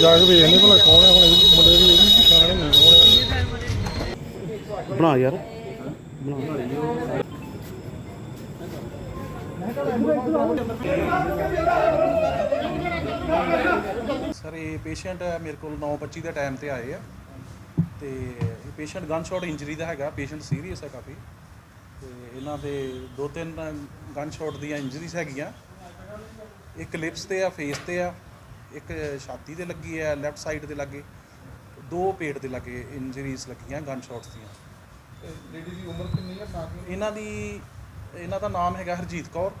ਜਾ ਕੇ ਵੇਖਨੇ ਭਲਾ ਕੌਣ ਹੈ ਹੁਣ ਇਹ ਮੁੰਡੇ ਦੀ ਇਹ ਪਛਾਣ ਨਹੀਂ ਕੌਣ ਹੈ ਬਣਾ ਯਾਰ। ਸਰ, ਇਹ ਪੇਸ਼ੈਂਟ ਮੇਰੇ ਕੋਲ 9:25 ਦੇ ਟਾਈਮ ਤੇ ਆਏ ਆ। ਤੇ ਇਹ ਪੇਸ਼ੈਂਟ ਗਨ ਸ਼ਾਟ ਇੰਜਰੀ ਦਾ ਹੈਗਾ ਪੇਸ਼ੈਂਟ ਸੀਰੀਅਸ ਹੈ ਕਾਫੀ। ਤੇ ਇਹਨਾਂ ਦੇ ਦੋ ਤਿੰਨ ਗਨ ਸ਼ਾਟ ਦੀਆਂ ਇੰਜਰੀਜ਼ ਹੈਗੀਆਂ। ਇੱਕ ਲਿਪਸ ਤੇ ਆ ਫੇਸ ਤੇ ਆ ਇੱਕ ਛਾਤੀ ਤੇ ਲੱਗੀ ਹੈ ਲੈਫਟ ਸਾਈਡ ਤੇ ਲੱਗੇ ਦੋ ਪੇਟ ਦੇ ਲੱਗੇ ਇੰਜਰੀਜ਼ ਲੱਗੀਆਂ ਗਨ ਸ਼ਾਟਸ ਦੀਆਂ। ਲੇਡੀ ਦੀ ਉਮਰ ਕਿੰਨੀ ਹੈ ਸਾਥ ਇਹਨਾਂ ਦੀ ਇਹਨਾਂ ਦਾ ਨਾਮ ਹੈਗਾ Harjeet Kaur.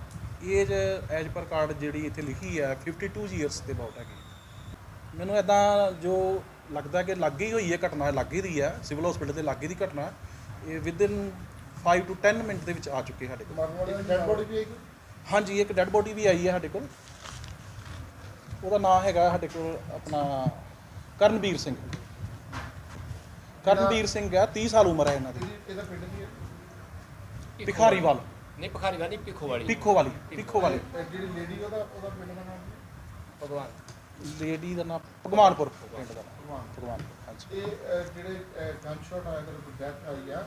Age as per card ਜਿਹੜੀ ਇੱਥੇ ਲਿਖੀ ਹੈ 52 ਇਅਰਸ ਦੇ ਅਬਾਊਟ ਹੈਗੀ। ਮੈਨੂੰ ਇਦਾਂ ਜੋ ਲੱਗਦਾ ਕਿ ਲੱਗੇ ਹੀ ਹੋਈ ਹੈ ਘਟਨਾ ਲੱਗੇ ਦੀ ਹੈ ਸਿਵਲ ਹਸਪੀਟਲ ਦੇ ਲੱਗੇ ਦੀ ਘਟਨਾ। ਇਹ ਵਿਦਿਨ 5 ਟੂ 10 ਮਿੰਟ ਦੇ ਵਿੱਚ ਆ ਚੁੱਕੇ ਸਾਡੇ ਕੋਲ। ਮਰਨ ਵਾਲੇ ਦੀ ਡੈਡ ਬੋਡੀ ਵੀ ਆਈ ਹਾਂਜੀ ਇੱਕ ਡੈੱਡ ਬੋਡੀ ਵੀ ਆਈ ਹੈ ਸਾਡੇ ਕੋਲ। ਉਹਦਾ ਨਾਮ ਹੈਗਾ ਸਾਡੇ ਕੋਲ ਆਪਣਾ ਕਰਨਵੀਰ ਸਿੰਘ। ਕਰਨਵੀਰ ਸਿੰਘ ਹੈ 30 ਸਾਲ ਉਮਰ ਹੈ ਇਹਨਾਂ ਦੀ। ਇਹਦੀ ਪਿੰਡ ਦੀ ਹੈ? ਭਿਖਾਰੀਵਾਲ। ਨਹੀਂ ਭਖਾਰੀ ਵਾਲੀ ਪਿੱਖੋ ਵਾਲੀ ਪਿੱਖੋ ਵਾਲੀ ਪਿੱਖੋ ਵਾਲੀ ਇਹ ਜਿਹੜੀ ਲੇਡੀ ਉਹਦਾ ਉਹਦਾ ਪਿੰਡ ਦਾ ਨਾਮ ਕੀ ਭਗਵਾਨ। ਲੇਡੀ ਦਾ ਨਾਮ ਭਗਵਾਨਪੁਰ ਪਿੰਡ ਦਾ ਨਾਮ। ਭਗਵਾਨਪੁਰ ਹਾਂਜੀ। ਇਹ ਅਹ, ਜਿਹੜੇ ਗਨ ਸ਼ਾਟ ਆਇਆ ਤੇ ਡੈਥ ਆਈ ਆ।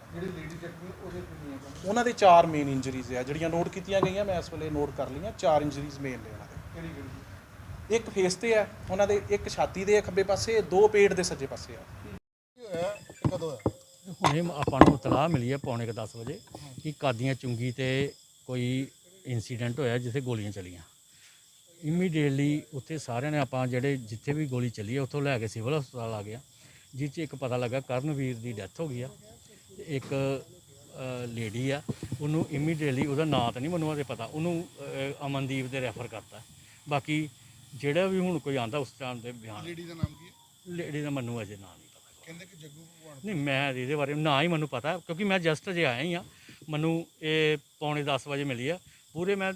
ਜਿਹੜੀ ਲੇਡੀ ਜ਼ਖਮੀ ਉਹਦੇ ਕਿੰਨੀਆਂ gun? ਉਹਨਾਂ ਦੇ ਚਾਰ ਮੇਨ ਇੰਜਰੀਜ਼ ਆ ਜਿਹੜੀਆਂ ਨੋਟ ਕੀਤੀਆਂ ਗਈਆਂ ਮੈਂ ਇਸ ਵੇਲੇ ਨੋਟ ਕਰ ਲਈਆਂ ਚਾਰ ਇੰਜਰੀਜ਼ ਮੇਨ ਨੇ ਉਹਨਾਂ ਦੇ। ਕਿਹੜੀ ਕਿਹੜੀ ਇੱਕ ਫੇਸ ਤੇ ਆ ਉਹਨਾਂ ਦੇ ਇੱਕ ਛਾਤੀ ਦੇ ਖੱਬੇ ਪਾਸੇ ਦੋ ਪੇਟ ਦੇ ਸੱਜੇ ਪਾਸੇ ਆ। ਕੀ ਹੋਇਆ? ਇਹ ਕਦੋਂ ਹੋਇਆ? ਹੁਣੇ ਆਪਾਂ ਨੂੰ ਇਤਲਾਹ ਮਿਲੀ ਹੈ ਪੌਣੇ ਕੁ 10 ਵਜੇ ਕਿ ਕਾਦੀਆਂ ਚੁੰਗੀ ਤੇ ਕੋਈ ਇਨਸੀਡੈਂਟ ਹੋਇਆ ਜਿੱਥੇ ਗੋਲੀਆਂ ਚਲੀਆਂ। ਇਮੀਡੀਏਟਲੀ ਉੱਥੇ ਸਾਰਿਆਂ ਨੇ ਆਪਾਂ ਜਿਹੜੇ ਜਿੱਥੇ ਵੀ ਗੋਲੀ ਚੱਲੀ ਹੈ ਉੱਥੋਂ ਲੈ ਕੇ ਸਿਵਲ ਹਸਪਤਾਲ ਆ ਗਿਆ ਜਿਸ 'ਚ ਇੱਕ ਪਤਾ ਲੱਗਾ ਕਰਨਵੀਰ ਦੀ ਡੈਥ ਹੋ ਗਈ ਆ। ਇੱਕ ਲੇਡੀ ਆ ਉਹਨੂੰ ਇਮੀਡੀਏਟਲੀ ਉਹਦਾ ਨਾਂ ਤਾਂ ਨਹੀਂ ਮੈਨੂੰ ਉਹਦੇ ਪਤਾ ਉਹਨੂੰ ਅਮਨਦੀਪ ਦੇ ਰੈਫਰ ਕਰਤਾ। ਬਾਕੀ ਜਿਹੜਾ ਵੀ ਹੁਣ ਕੋਈ ਆਂਦਾ ਉਸ ਟਾਈਮ ਦੇ ਬਿਆਨ। ਲੇਡੀ ਦਾ ਨਾਮ ਕੀ ਹੈ? ਲੇਡੀ ਦਾ ਮੈਨੂੰ ਅਜੇ ਨਾਂ ਨਹੀਂ ਪਤਾ ਕਹਿੰਦੇ ਕਿ ਜੱਗੂ ਭਗਵਾਨ ਨਹੀਂ ਮੈਂ ਇਹਦੇ ਬਾਰੇ ਨਾ ਹੀ ਮੈਨੂੰ ਪਤਾ ਕਿਉਂਕਿ ਮੈਂ ਜਸਟ ਅਜੇ ਆਇਆ ਹੀ ਆ। ਮੈਨੂੰ ਇਹ ਪੌਣੇ 10 ਵਜੇ ਮਿਲੀ ਆ। ਪੂਰੇ ਮੈਂ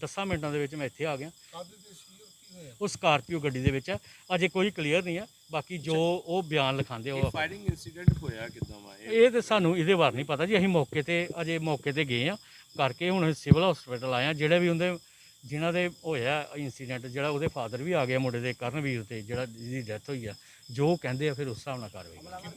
10 ਮਿੰਟਾਂ ਦੇ ਵਿੱਚ ਮੈਂ ਇੱਥੇ ਆ ਗਿਆ। ਕਾਦੇ ਤੇ ਸੀ? ਔਰ ਕੀ ਹੋਇਆ? ਉਹ ਸਕਾਰਪੀਓ ਗੱਡੀ ਦੇ ਵਿੱਚ ਆ। ਅਜੇ ਕੋਈ ਕਲੀਅਰ ਨਹੀਂ ਆ। ਬਾਕੀ ਜੋ ਉਹ ਬਿਆਨ ਲਿਖਾਉਂਦੇ ਉਹ ਫਾਇਰਿੰਗ ਇਨਸੀਡੈਂਟ ਹੋਇਆ ਕਿਦਾਂ ਵਾ? ਇਹ ਤੇ ਸਾਨੂੰ ਇਹਦੇ ਬਾਰੇ ਨਹੀਂ ਪਤਾ ਜੀ ਅਸੀਂ ਮੌਕੇ ਤੇ ਅਜੇ ਮੌਕੇ ਤੇ ਗਏ ਆ। ਕਰਕੇ ਹੁਣ ਸਿਵਲ ਹਸਪੀਟਲ ਆਏ ਆ ਜਿਹੜੇ ਵੀ ਉਹਦੇ ਜਿਨ੍ਹਾਂ ਦੇ ਹੋਇਆ ਇਨਸੀਡੈਂਟ ਜਿਹੜਾ ਉਹਦੇ ਫਾਦਰ ਵੀ ਆ ਗਿਆ ਮੁੰਡੇ ਦੇ ਕਰਨਵੀਰ ਤੇ ਜਿਹੜਾ ਜਿਹਦੀ ਡੈਥ ਹੋਈ ਆ ਜੋ ਕਹਿੰਦੇ ਆ ਫਿਰ ਉਸ ਹਿਸਾਬ ਨਾਲ ਕਾਰਵਾਈ